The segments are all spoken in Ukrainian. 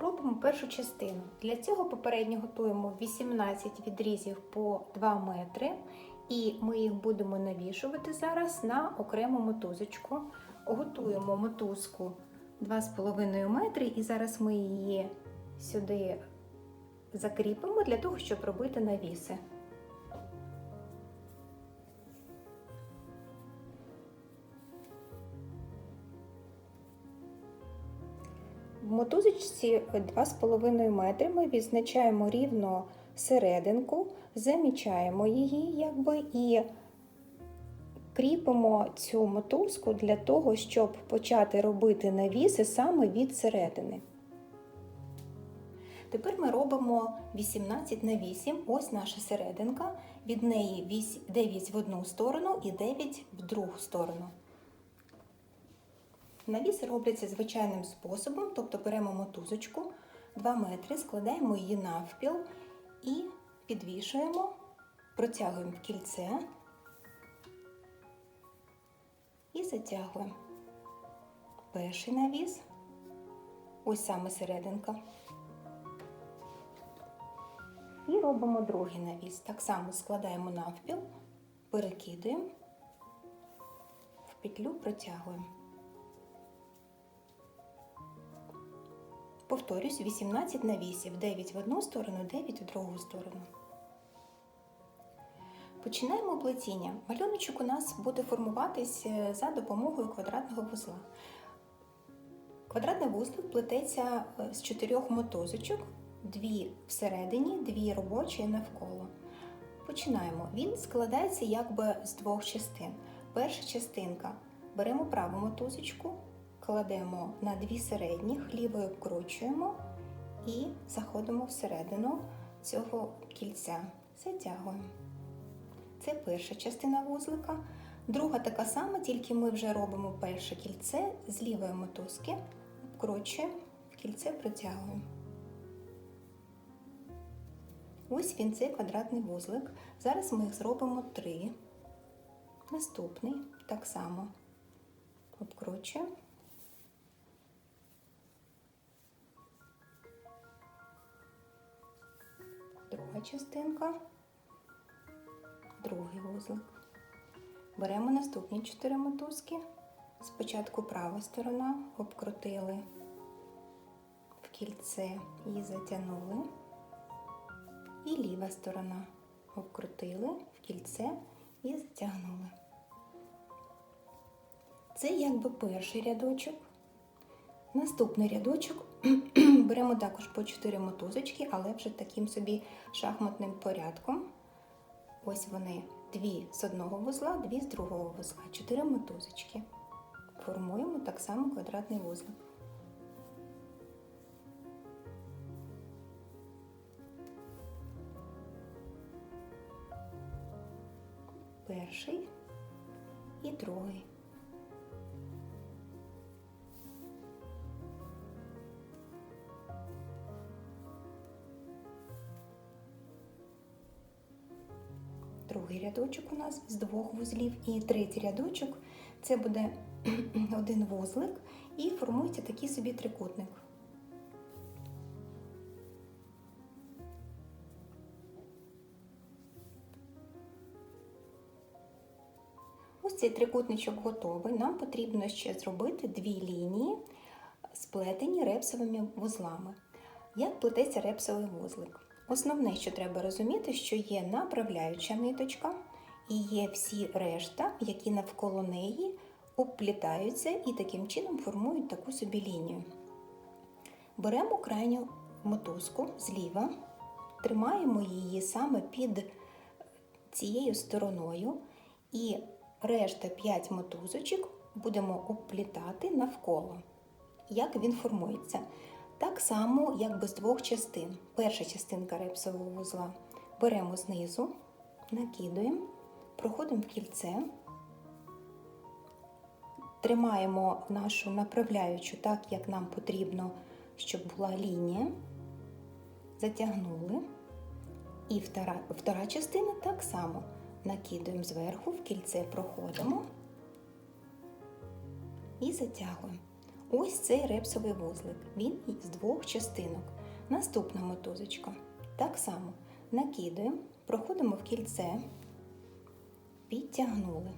Робимо першу частину. Для цього попередньо готуємо 18 відрізів по 2 метри, і ми їх будемо навішувати зараз на окрему мотузочку. Готуємо мотузку 2,5 метри, і зараз ми її сюди закріпимо для того, щоб робити навіси. В мотузочці 2,5 метри ми відзначаємо рівно серединку, замічаємо її, якби, і кріпимо цю мотузку для того, щоб почати робити навіси саме від середини. Тепер ми робимо 18 на 8, ось наша серединка, від неї 9 в одну сторону і 9 в другу сторону. Навіси робляться звичайним способом, тобто беремо мотузочку 2 метри, складаємо її навпіл і підвішуємо, протягуємо в кільце і затягуємо. Перший навіс, ось саме серединка. І робимо другий навіс. Так само складаємо навпіл, перекидуємо, в петлю протягуємо. Повторюсь, 18 на 8, 9 в одну сторону, 9 в другу сторону. Починаємо плетіння. Малюночок у нас буде формуватись за допомогою квадратного вузла. Квадратний вузлик плететься з чотирьох мотузочок, дві всередині, дві робочі навколо. Починаємо. Він складається якби з двох частин. Перша частинка беремо праву мотузочку, кладемо на дві середніх, лівою вкручуємо і заходимо всередину цього кільця. Затягуємо. Це перша частина вузлика. Друга така сама, тільки ми вже робимо перше кільце з лівої мотузки, вкручуємо, кільце протягуємо. Ось він цей квадратний вузлик. Зараз ми їх зробимо три. Наступний так само обкручуємо. Частинка, другий вузлик. Беремо наступні чотири мотузки. Спочатку права сторона обкрутили в кільце і затягнули. І ліва сторона обкрутили в кільце і затягнули. Це якби перший рядочок. Наступний рядочок беремо також по 4 мотузочки, але вже таким собі шахматним порядком. Ось вони дві з одного вузла, дві з другого вузла, 4 мотузочки. Формуємо так само квадратний вузлик. Перший і другий. Рядочок у нас з двох вузлів і третій рядочок це буде один вузлик і формується такий собі трикутник. Ось цей трикутничок готовий. Нам потрібно ще зробити дві лінії, сплетені репсовими вузлами. Як плететься репсовий вузлик? Основне, що треба розуміти, що є направляюча ниточка і є всі решта, які навколо неї обплітаються і таким чином формують таку собі лінію. Беремо крайню мотузку зліва, тримаємо її саме під цією стороною, і решта 5 мотузочок будемо обплітати навколо. Як він формується? Так само, як би з двох частин. Перша частинка репсового вузла беремо знизу, накидуємо, проходимо в кільце, тримаємо нашу направляючу так, як нам потрібно, щоб була лінія, затягнули. І втора, втора частина так само накидуємо зверху, в кільце проходимо і затягуємо. Ось цей репсовий вузлик. Він з двох частинок. Наступна мотузочка. Так само накидуємо, проходимо в кільце, підтягнули.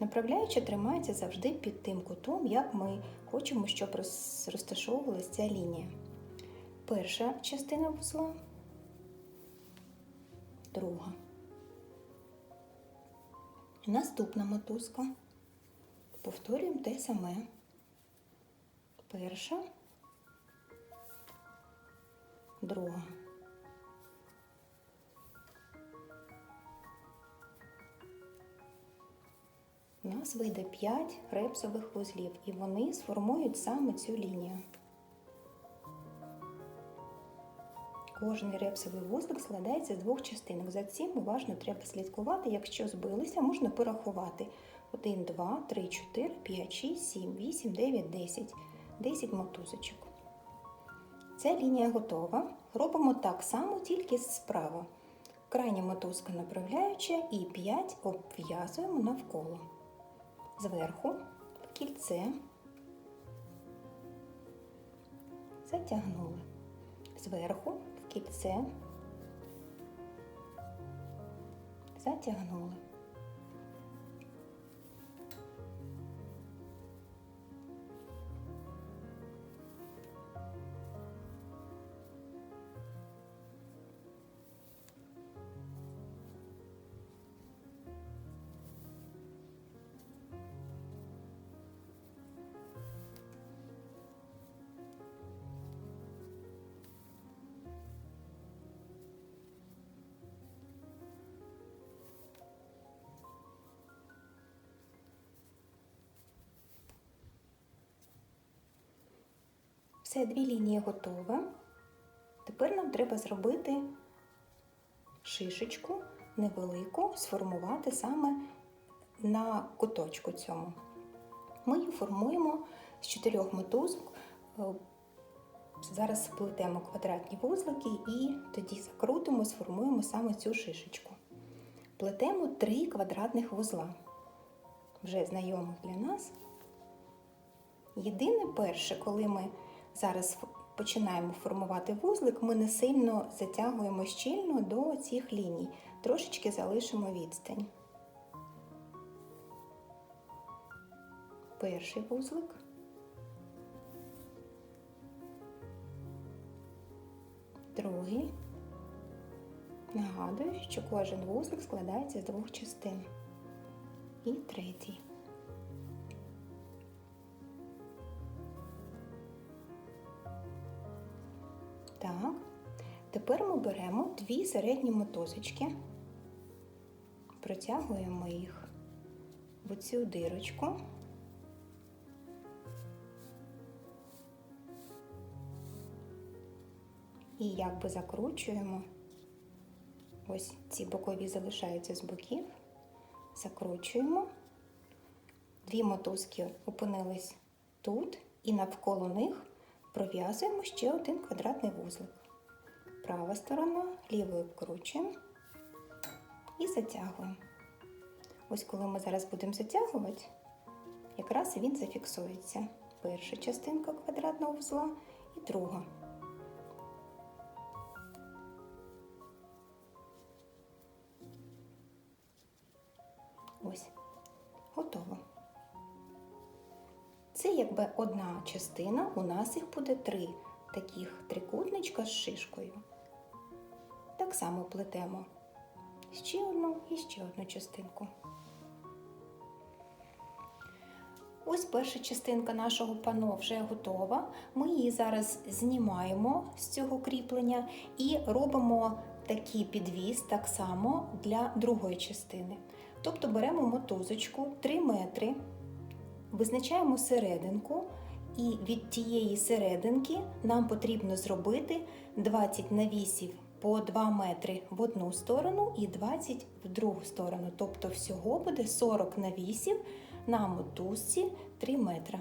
Направляючи тримається завжди під тим кутом, як ми хочемо, щоб розташовувалася ця лінія. Перша частина вузла, друга. Наступна мотузка. Повторюємо те саме. Перша, друга. У нас вийде 5 репсових вузлів, і вони сформують саме цю лінію. Кожний репсовий вузлик складається з двох частинок. За цим уважно треба слідкувати. Якщо збилися, можна порахувати. 1, 2, 3, 4, 5, 6, 7, 8, 9, 10. 10 мотузочок. Ця лінія готова. Робимо так само, тільки справа. Крайня мотузка направляюча і 5 обв'язуємо навколо. Зверху в кільце затягнули. Зверху в кільце затягнули. Все, дві лінії готові. Тепер нам треба зробити шишечку невелику, сформувати саме на куточку цьому. Ми її формуємо з чотирьох мотузок. Е, Зараз сплетемо квадратні вузлики і тоді закрутимо, сформуємо саме цю шишечку. Плетемо три квадратних вузла, вже знайомих для нас. Єдине перше, коли ми зараз починаємо формувати вузлик, ми не сильно затягуємо щільно до цих ліній, трошечки залишимо відстань. Перший вузлик. Другий. Нагадую, що кожен вузлик складається з двох частин. І третій. Беремо дві середні мотузочки, протягуємо їх в цю дирочку. І якби закручуємо. Ось ці бокові залишаються з боків. Закручуємо. Дві мотузки опинились тут, і навколо них пров'язуємо ще один квадратний вузлик. Права сторона, лівою вкручуємо і затягуємо. Ось коли ми зараз будемо затягувати, якраз він зафіксується. Перша частинка квадратного вузла і друга. Ось, готово. Це якби одна частина, у нас їх буде три таких трикутничка з шишкою. Само плетемо ще одну і ще одну частинку. Ось перша частинка нашого пано вже готова. Ми її зараз знімаємо з цього кріплення і робимо такий підвіз так само для другої частини. Тобто беремо мотузочку 3 метри, визначаємо серединку, і від тієї серединки нам потрібно зробити 20 навісів по 2 метри в одну сторону і 20 в другу сторону. Тобто всього буде 40 навісів на мотузці 3 метри.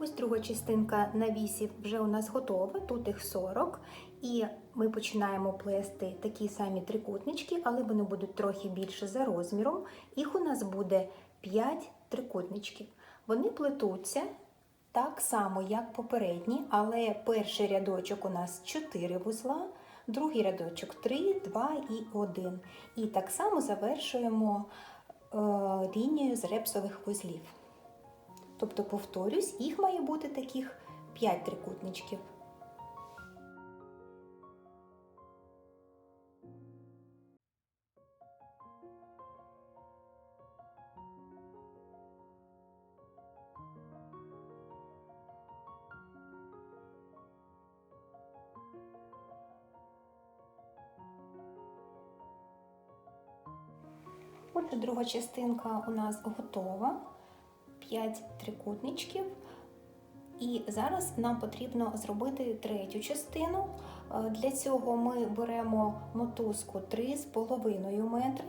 Ось друга частинка навісів вже у нас готова, тут їх 40. І ми починаємо плести такі самі трикутнички, але вони будуть трохи більше за розміром. Їх у нас буде 5 трикутничків. Вони плетуться так само, як попередні, але перший рядочок у нас 4 вузла, другий рядочок 3, 2 і 1. І так само завершуємо е, лінію з репсових вузлів. Тобто, повторюсь, їх має бути таких 5 трикутничків. Друга частинка у нас готова. 5 трикутничків. І зараз нам потрібно зробити третю частину. Е, Для цього ми беремо мотузку 3,5 метри.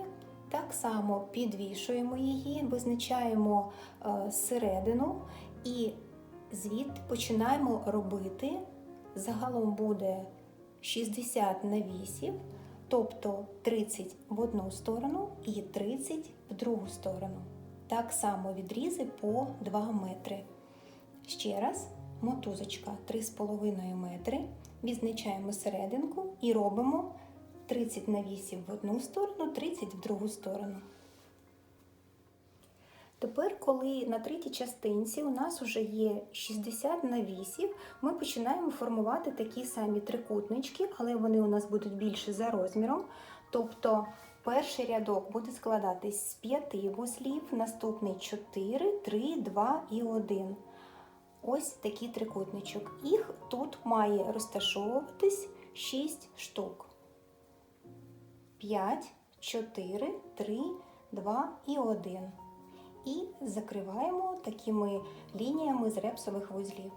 Так само підвішуємо її, визначаємо е, середину і звідти починаємо робити. Загалом буде 60 на 8, тобто 30 в одну сторону і 30 в другу сторону. Так само відрізи по 2 метри. Ще раз, мотузочка 3,5 метри. Відзначаємо серединку і робимо 30 на 8 в одну сторону, 30 в другу сторону. Тепер, коли на третій частинці у нас вже є 60 на 8, ми починаємо формувати такі самі трикутнички, але вони у нас будуть більше за розміром. Тобто перший рядок буде складатись з 5 вузлів, наступний 4, 3, 2 і 1. Ось такий трикутничок. Їх тут має розташовуватись 6 штук. 5, 4, 3, 2 і 1. І закриваємо такими лініями з репсових вузлів.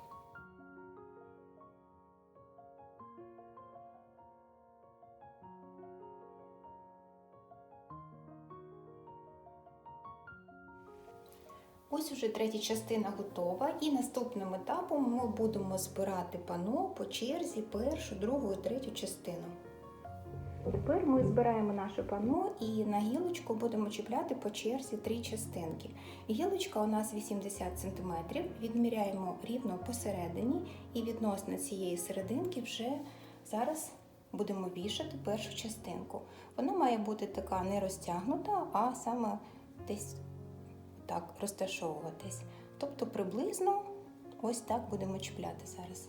Ось уже третя частина готова, і наступним етапом ми будемо збирати пано по черзі першу, другу і третю частину. Тепер ми збираємо наше пано і на гілочку будемо чіпляти по черзі три частинки. Гілочка у нас 80 см, відміряємо рівно посередині і відносно цієї серединки вже зараз будемо вішати першу частинку. Вона має бути така не розтягнута, а саме десь так розташовуватись. Тобто приблизно ось так будемо чіпляти зараз.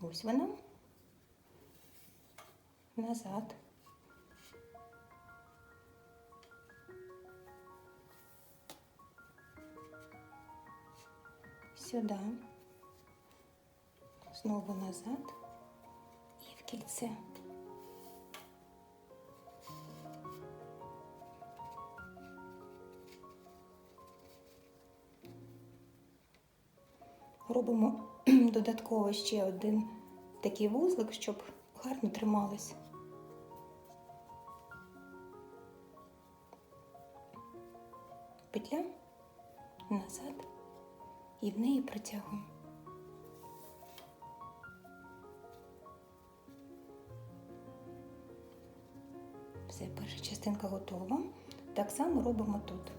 Ось вона. Назад. Сюди. Знову назад і в кільце. Робимо додатково ще один такий вузлик, щоб гарно трималось. Петля назад і в неї протягуємо. Все, перша частинка готова. Так само робимо тут.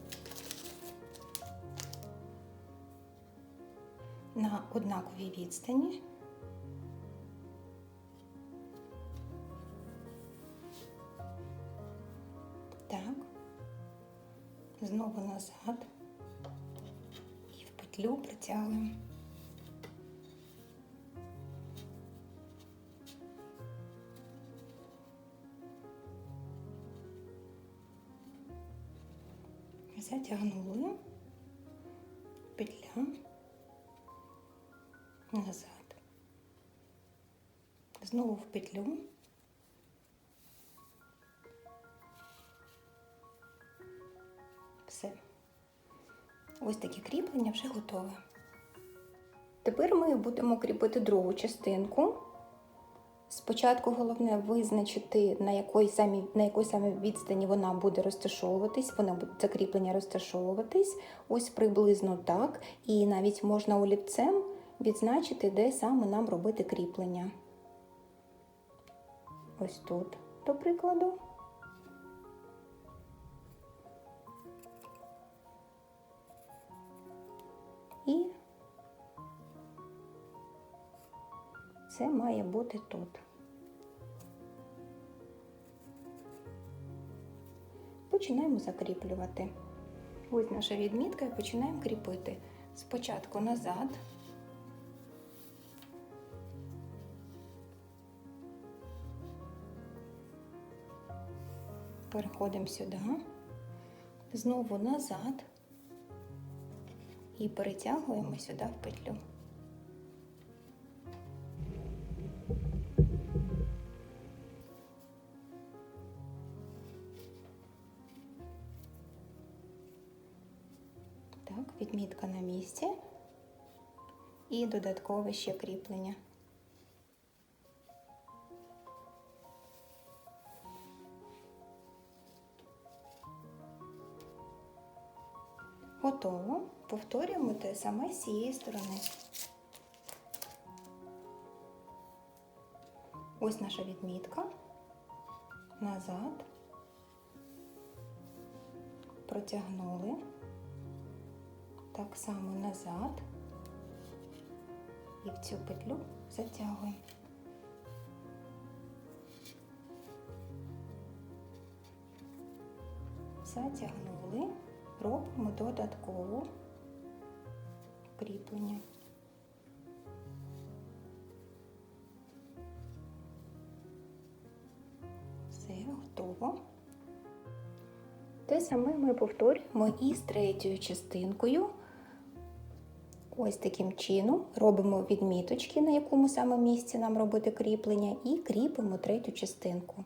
На однаковій відстані. Так. Знову назад. І в петлю притягуємо. Затягнули. Петля. Назад. Знову в петлю. Все. Ось таке кріплення вже готове. Тепер ми будемо кріпити другу частинку. Спочатку головне визначити, на якій самій, на якій самій відстані вона буде розташовуватись, вона буде закріплення розташовуватись, ось приблизно так. І навіть можна олівцем відзначити, де саме нам робити кріплення. Ось тут, до прикладу. І це має бути тут. Починаємо закріплювати. Ось наша відмітка і починаємо кріпити. Спочатку назад. Переходимо сюди, знову назад і перетягуємо сюди в петлю. Так, відмітка на місці і додаткове ще кріплення. Готово. Повторюємо те саме з цієї сторони. Ось наша відмітка. Назад. Протягнули. Так само назад. І в цю петлю затягуємо. Затягнули, робимо додаткову кріплення. Все готово. Те саме ми повторюємо і з третьою частинкою. Ось таким чином робимо відміточки, на якому саме місці нам робити кріплення, і кріпимо третю частинку.